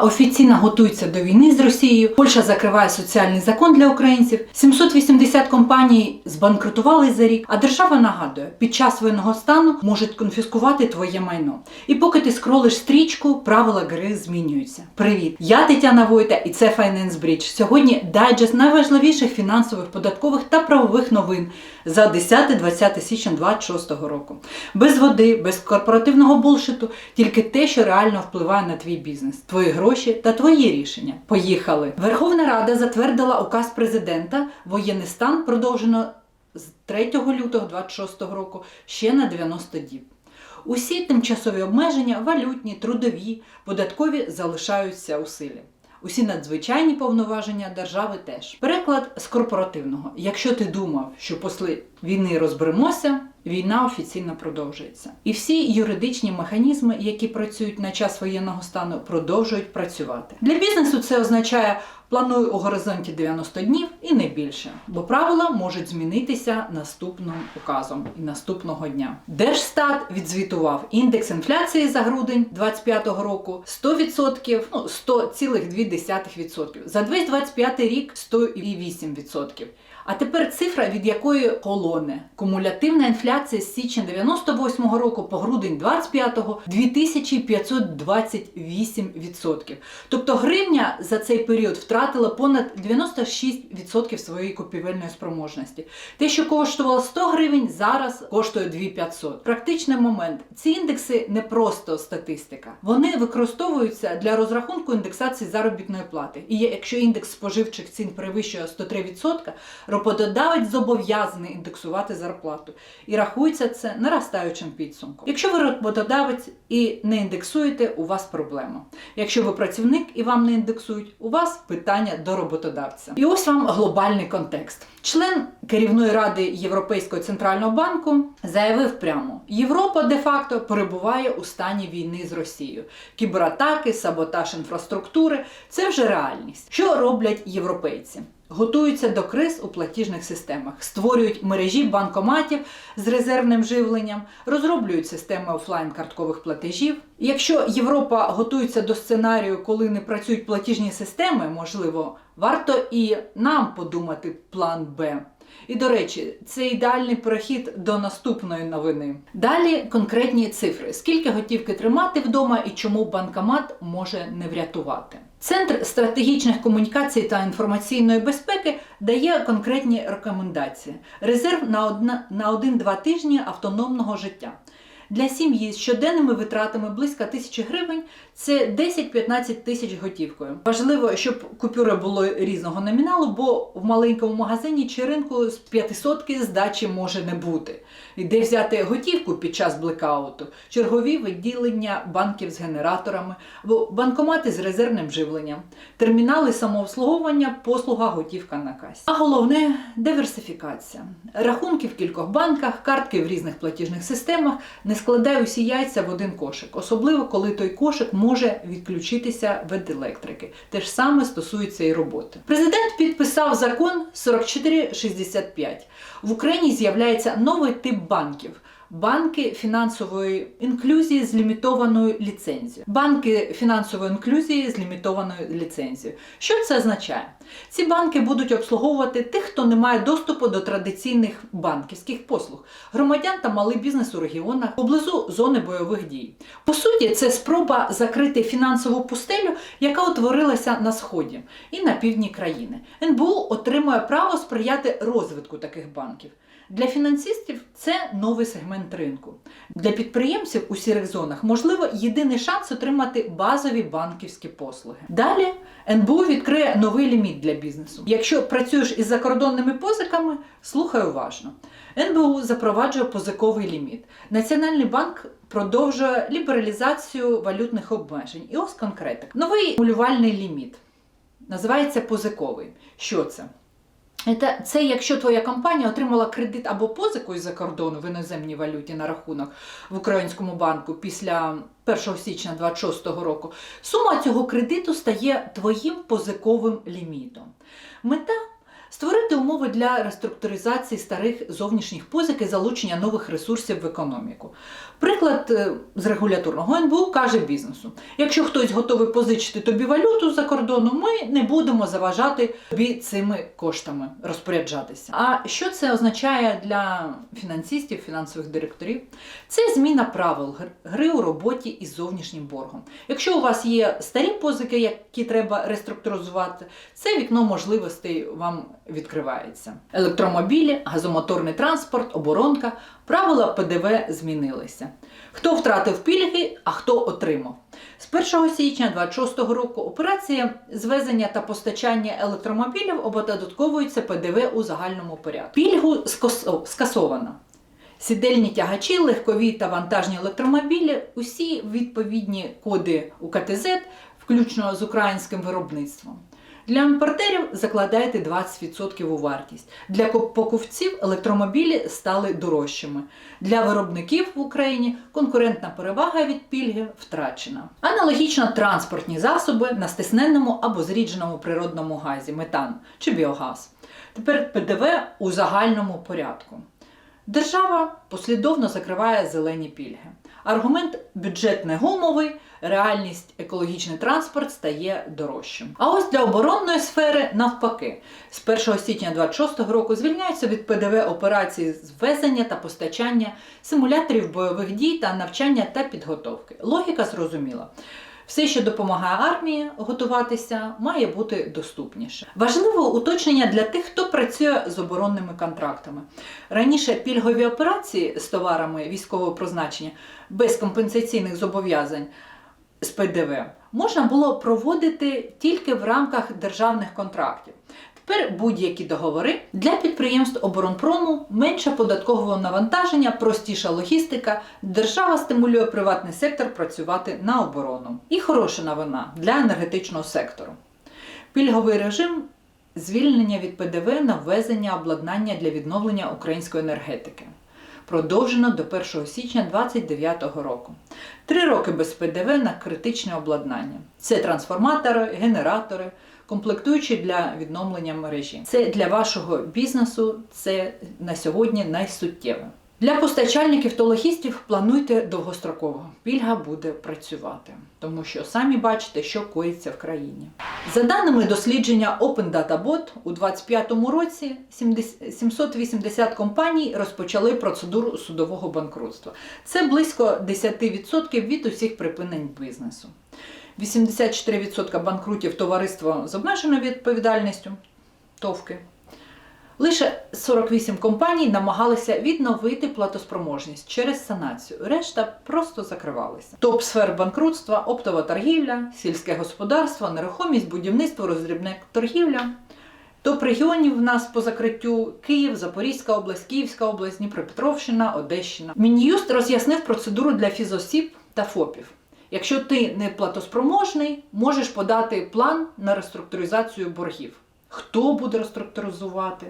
офіційно готується до війни з Росією. Польща закриває соціальний закон для українців. 780 компаній збанкрутували за рік. А держава нагадує, під час воєнного стану можуть конфіскувати твоє майно. І поки ти скролиш стрічку, правила гри змінюються. Привіт! Я Тетяна Войта, і це Finance Bridge. Сьогодні дайджест найважливіших фінансових, податкових та правових новин за 10-20 січня 2026 року. Без води, без корпоративного булшиту, тільки те, що реально впливає на твій бізнес, твої гроші та твої рішення. Поїхали! Верховна Рада затвердила указ президента. Воєнний стан продовжено з 3 лютого 2026 року ще на 90 діб. Усі тимчасові обмеження, валютні, трудові, податкові залишаються у силі. Усі надзвичайні повноваження держави теж. Переклад з корпоративного. Якщо ти думав, що після війни розберемося, війна офіційно продовжується. І всі юридичні механізми, які працюють на час воєнного стану, продовжують працювати. Для бізнесу це означає плануй у горизонті 90 днів і не більше, бо правила можуть змінитися наступним указом і наступного дня. Держстат відзвітував індекс інфляції за грудень 2025 року 100%, ну 100,2%. За 2025 рік 108%. А тепер цифра, від якої колоне. Кумулятивна інфляція з січня 98 року по грудень 25-го 2528%. Тобто гривня за цей період втратила понад 96% своєї купівельної спроможності. Те, що коштувало 100 гривень, зараз коштує 2500. Практичний момент. Ці індекси не просто статистика. Вони використовуються для розрахунку індексації заробітної плати. І якщо індекс споживчих цін перевищує 103%, роботодавець зобов'язаний індексувати зарплату. І рахується це наростаючим підсумком. Якщо ви роботодавець і не індексуєте, у вас проблема. Якщо ви працівник і вам не індексують, у вас питання до роботодавця. І ось вам глобальний контекст. Член керівної ради Європейського центрального банку заявив прямо: Європа де-факто перебуває у стані війни з Росією. Кібератаки, саботаж інфраструктури це вже реальність. Що роблять європейці? Готуються до криз у платіжних системах, створюють мережі банкоматів з резервним живленням, розроблюють системи офлайн-карткових платежів. Якщо Європа готується до сценарію, коли не працюють платіжні системи, можливо, варто і нам подумати план Б. І до речі, це ідеальний перехід до наступної новини. Далі конкретні цифри: скільки готівки тримати вдома і чому банкомат може не врятувати. Центр стратегічних комунікацій та інформаційної безпеки дає конкретні рекомендації: резерв на одна на 1-2 тижні автономного життя. Для сім'ї з щоденними витратами близько тисячі гривень це 10-15 тисяч готівкою. Важливо, щоб купюри були різного номіналу, бо в маленькому магазині чи ринку з 500 здачі може не бути. І де взяти готівку під час блекауту, чергові відділення банків з генераторами, або банкомати з резервним живленням, термінали самообслуговування, послуга готівка на касі. А головне диверсифікація. Рахунки в кількох банках, картки в різних платіжних системах не складай усі яйця в один кошик, особливо коли той кошик може відключитися від електрики. Те ж саме стосується і роботи. Президент підписав закон 4465. В Україні з'являється новий тип банків. Банки фінансової інклюзії з лімітованою ліцензією. Банки фінансової інклюзії з лімітованою ліцензією. Що це означає? Ці банки будуть обслуговувати тих, хто не має доступу до традиційних банківських послуг, громадян та малий бізнес у регіонах поблизу зони бойових дій. По суті, це спроба закрити фінансову пустелю, яка утворилася на сході і на півдні країни. НБУ отримує право сприяти розвитку таких банків. Для фінансистів це новий сегмент ринку. Для підприємців у сірих зонах можливо єдиний шанс отримати базові банківські послуги. Далі НБУ відкриє новий ліміт для бізнесу. Якщо працюєш із закордонними позиками, слухай уважно. НБУ запроваджує позиковий ліміт. Національний банк продовжує лібералізацію валютних обмежень. І ось конкретик. Новий акумулювальний ліміт називається позиковий. Що це? Це, якщо твоя компанія отримала кредит або позику із-за кордону в іноземній валюті на рахунок в українському банку після 1 січня 2026 року, сума цього кредиту стає твоїм позиковим лімітом. Мета Створити умови для реструктуризації старих зовнішніх позик і залучення нових ресурсів в економіку. Приклад е, з регуляторного НБУ каже бізнесу: якщо хтось готовий позичити тобі валюту за кордону, ми не будемо заважати тобі цими коштами розпоряджатися. А що це означає для фінансистів, фінансових директорів? Це зміна правил гри у роботі із зовнішнім боргом. Якщо у вас є старі позики, які треба реструктуризувати, це вікно можливостей вам відкривається. Електромобілі, газомоторний транспорт, оборонка, правила ПДВ змінилися. Хто втратив пільги, а хто отримав. З 1 січня 2026 року операція звезення та постачання електромобілів оподатковується ПДВ у загальному порядку. Пільгу скасовано. Сідельні тягачі, легкові та вантажні електромобілі, усі відповідні коди УКТЗ, включно з українським виробництвом. Для імпортерів закладаєте 20% у вартість. Для покупців електромобілі стали дорожчими. Для виробників в Україні конкурентна перевага від пільги втрачена. Аналогічно транспортні засоби на стисненному або зрідженому природному газі, метан чи біогаз. Тепер ПДВ у загальному порядку. Держава послідовно закриває зелені пільги. Аргумент бюджет не гумовий, реальність екологічний транспорт стає дорожчим. А ось для оборонної сфери навпаки, з 1 січня 2026 року звільняються від ПДВ операції з ввезення та постачання симуляторів бойових дій та навчання та підготовки. Логіка зрозуміла. Все, що допомагає армії готуватися, має бути доступніше. Важливе уточнення для тих, хто працює з оборонними контрактами. Раніше пільгові операції з товарами військового призначення без компенсаційних зобов'язань з ПДВ можна було проводити тільки в рамках державних контрактів. Тепер будь-які договори для підприємств оборонпрому менше податкового навантаження, простіша логістика. Держава стимулює приватний сектор працювати на оборону. І хороша новина для енергетичного сектору. Пільговий режим звільнення від ПДВ на ввезення обладнання для відновлення української енергетики. Продовжено до 1 січня 2029 року. Три роки без ПДВ на критичне обладнання. Це трансформатори, генератори, комплектуючі для відновлення мережі. Це для вашого бізнесу, це на сьогодні найсуттєве. Для постачальників та логістів плануйте довгостроково. Пільга буде працювати, тому що самі бачите, що коїться в країні. За даними дослідження Open Data Bot, у 2025 році 70 780 компаній розпочали процедуру судового банкрутства. Це близько 10% від усіх припинень бізнесу. 84% банкрутів товариство з обмеженою відповідальністю ТОВки. Лише 48 компаній намагалися відновити платоспроможність через санацію. Решта просто закривалися. Топ сфер банкрутства, оптова торгівля, сільське господарство, нерухомість, будівництво, роздрібна торгівля. Топ регіонів в нас по закриттю Київ, Запорізька область, Київська область, Дніпропетровщина, Одещина. Мін'юст роз'яснив процедуру для фізосіб та ФОПів. Якщо ти не платоспроможний, можеш подати план на реструктуризацію боргів. Хто буде реструктуризувати?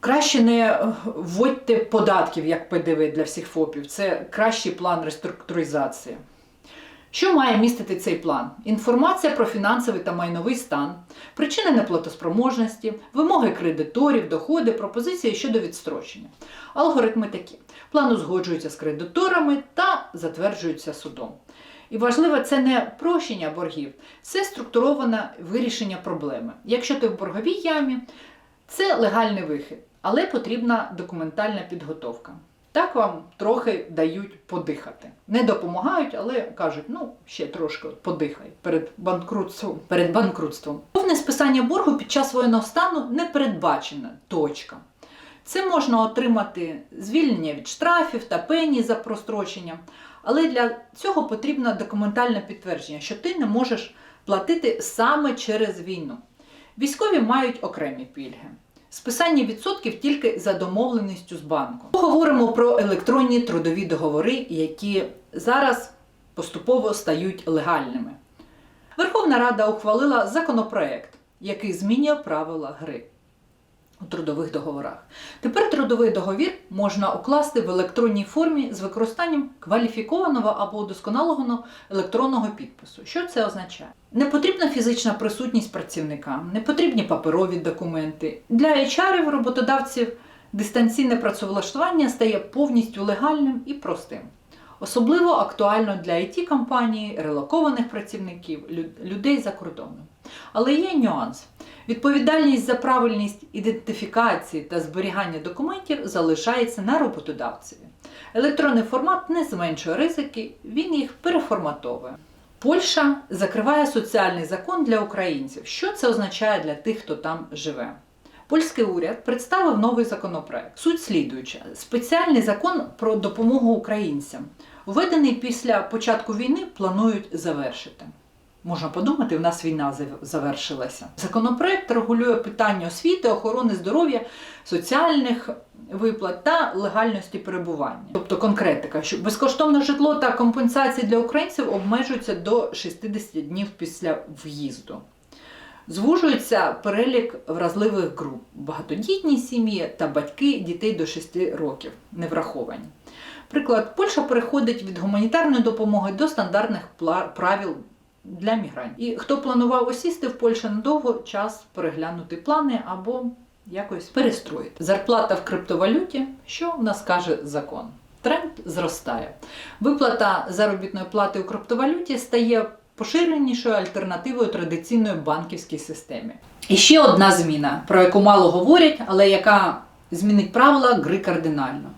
Краще не е, вводьте податків як ПДВ для всіх ФОПів. Це кращий план реструктуризації. Що має містити цей план? Інформація про фінансовий та майновий стан, причини неплатоспроможності, вимоги кредиторів, доходи, пропозиції щодо відстрочення. Алгоритми такі. План узгоджується з кредиторами та затверджується судом. І важливо, це не прощення боргів, це структуроване вирішення проблеми. Якщо ти в борговій ямі, це легальний вихід, але потрібна документальна підготовка. Так вам трохи дають подихати. Не допомагають, але кажуть, ну ще трошки подихай перед банкрутством. Перед банкрутством. Повне списання боргу під час воєнного стану не передбачено. Точка. Це можна отримати звільнення від штрафів та пені за прострочення, але для цього потрібно документальне підтвердження, що ти не можеш платити саме через війну. Військові мають окремі пільги. Списання відсотків тільки за домовленістю з банком. Поговоримо про електронні трудові договори, які зараз поступово стають легальними. Верховна Рада ухвалила законопроект, який змінює правила гри. У трудових договорах. Тепер трудовий договір можна укласти в електронній формі з використанням кваліфікованого або удосконаленого електронного підпису. Що це означає? Не потрібна фізична присутність працівника, не потрібні паперові документи. Для HR роботодавців дистанційне працевлаштування стає повністю легальним і простим. Особливо актуально для it компаній релокованих працівників, людей за кордоном. Але є нюанс. Відповідальність за правильність ідентифікації та зберігання документів залишається на роботодавцеві. Електронний формат не зменшує ризики, він їх переформатовує. Польща закриває соціальний закон для українців. Що це означає для тих, хто там живе? Польський уряд представив новий законопроект. Суть слідуюча: спеціальний закон про допомогу українцям, введений після початку війни, планують завершити. Можна подумати, у нас війна завершилася. Законопроект регулює питання освіти, охорони здоров'я, соціальних виплат та легальності перебування. Тобто конкретика, що безкоштовне житло та компенсації для українців обмежуються до 60 днів після в'їзду. Звужується перелік вразливих груп: багатодітні сім'ї та батьки дітей до 6 років не враховані. Приклад, Польща переходить від гуманітарної допомоги до стандартних правил для мігрантів. І хто планував осісти в Польщі надовго, час переглянути плани або якось перестроїти. Зарплата в криптовалюті, що в нас каже закон. Тренд зростає. Виплата заробітної плати у криптовалюті стає поширенішою альтернативою традиційної банківській системі. І ще одна зміна, про яку мало говорять, але яка змінить правила гри кардинально.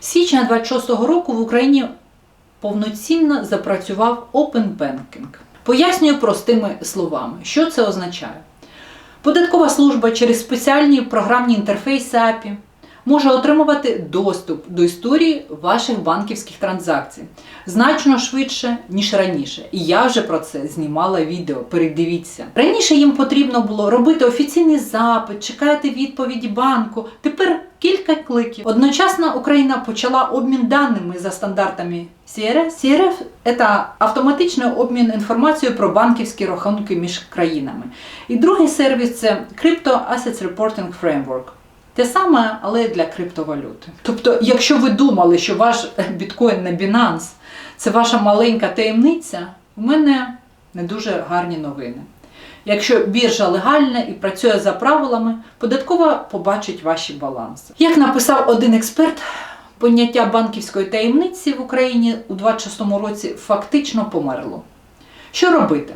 Січня 26-го року в Україні повноцінно запрацював Open Banking. Пояснюю простими словами, що це означає. Податкова служба через спеціальні програмні інтерфейси API може отримувати доступ до історії ваших банківських транзакцій значно швидше, ніж раніше. І я вже про це знімала відео. Передивіться. Раніше їм потрібно було робити офіційний запит, чекати відповіді банку. Тепер кілька кликів. Одночасно Україна почала обмін даними за стандартами CRF. CRF – це автоматичний обмін інформацією про банківські рахунки між країнами. І другий сервіс це Crypto Assets Reporting Framework. Те саме, але для криптовалюти. Тобто, якщо ви думали, що ваш біткоін на Binance це ваша маленька таємниця, у мене не дуже гарні новини. Якщо біржа легальна і працює за правилами, податкова побачить ваші баланси. Як написав один експерт, поняття банківської таємниці в Україні у 26-му році фактично померло. Що робити?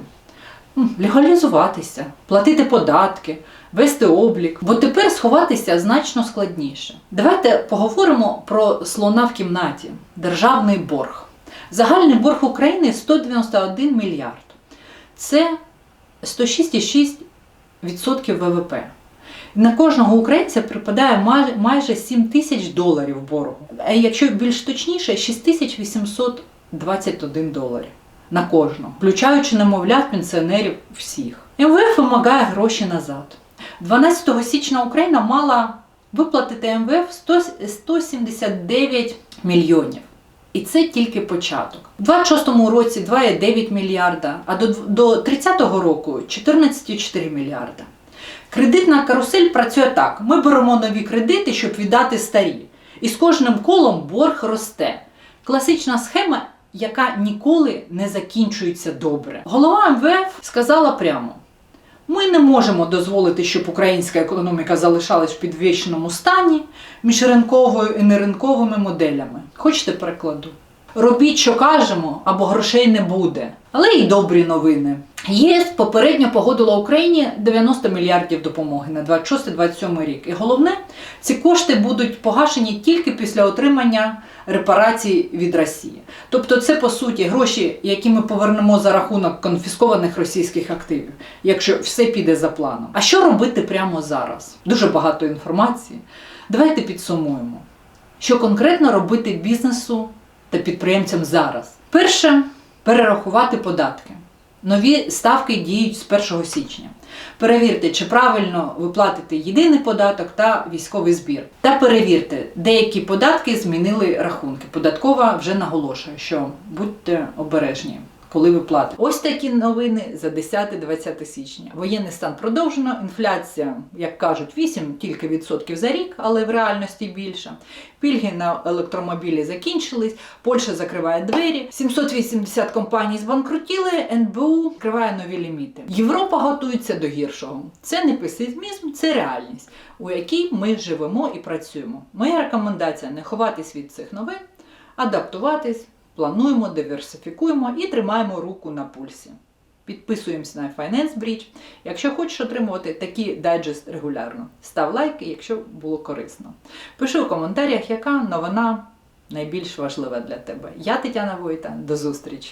Легалізуватися, платити податки, вести облік, бо тепер сховатися значно складніше. Давайте поговоримо про слона в кімнаті державний борг. Загальний борг України 191 мільярд. Це 106,6% ВВП. На кожного українця припадає майже 7 тисяч доларів боргу. А якщо більш точніше, 6821 доларів на кожного, включаючи немовлят, пенсіонерів всіх. МВФ вимагає гроші назад. 12 січня Україна мала виплатити МВФ 179 мільйонів. І це тільки початок. У 26-му році 2,9 мільярда, а до, до 30-го року 14,4 мільярда. Кредитна карусель працює так: ми беремо нові кредити, щоб віддати старі. І з кожним колом борг росте. Класична схема, яка ніколи не закінчується добре. Голова МВФ сказала прямо: ми не можемо дозволити, щоб українська економіка залишалась в підвищеному стані між ринковою і неринковими моделями. Хочете перекладу? Робіть, що кажемо, або грошей не буде. Але й добрі новини. ЄС попередньо погодила Україні 90 мільярдів допомоги на 26-27 рік. І головне, ці кошти будуть погашені тільки після отримання репарацій від Росії. Тобто, це по суті гроші, які ми повернемо за рахунок конфіскованих російських активів, якщо все піде за планом. А що робити прямо зараз? Дуже багато інформації. Давайте підсумуємо, що конкретно робити бізнесу та підприємцям зараз. Перше перерахувати податки. Нові ставки діють з 1 січня. Перевірте, чи правильно ви платите єдиний податок та військовий збір. Та перевірте, деякі податки змінили рахунки. Податкова вже наголошує, що будьте обережні, коли ви платите. Ось такі новини за 10-20 січня. Воєнний стан продовжено. Інфляція, як кажуть, 8 тільки відсотків за рік, але в реальності більше. Пільги на електромобілі закінчились. Польща закриває двері. 780 компаній збанкрутіли. НБУ відкриває нові ліміти. Європа готується до гіршого. Це не песимізм, це реальність, у якій ми живемо і працюємо. Моя рекомендація не ховатись від цих новин, адаптуватись, плануємо, диверсифікуємо і тримаємо руку на пульсі. Підписуємося на Finance Bridge. Якщо хочеш отримувати такі дайджест регулярно, став лайк, якщо було корисно. Пиши у коментарях, яка новина найбільш важлива для тебе. Я Тетяна Войта. До зустрічі!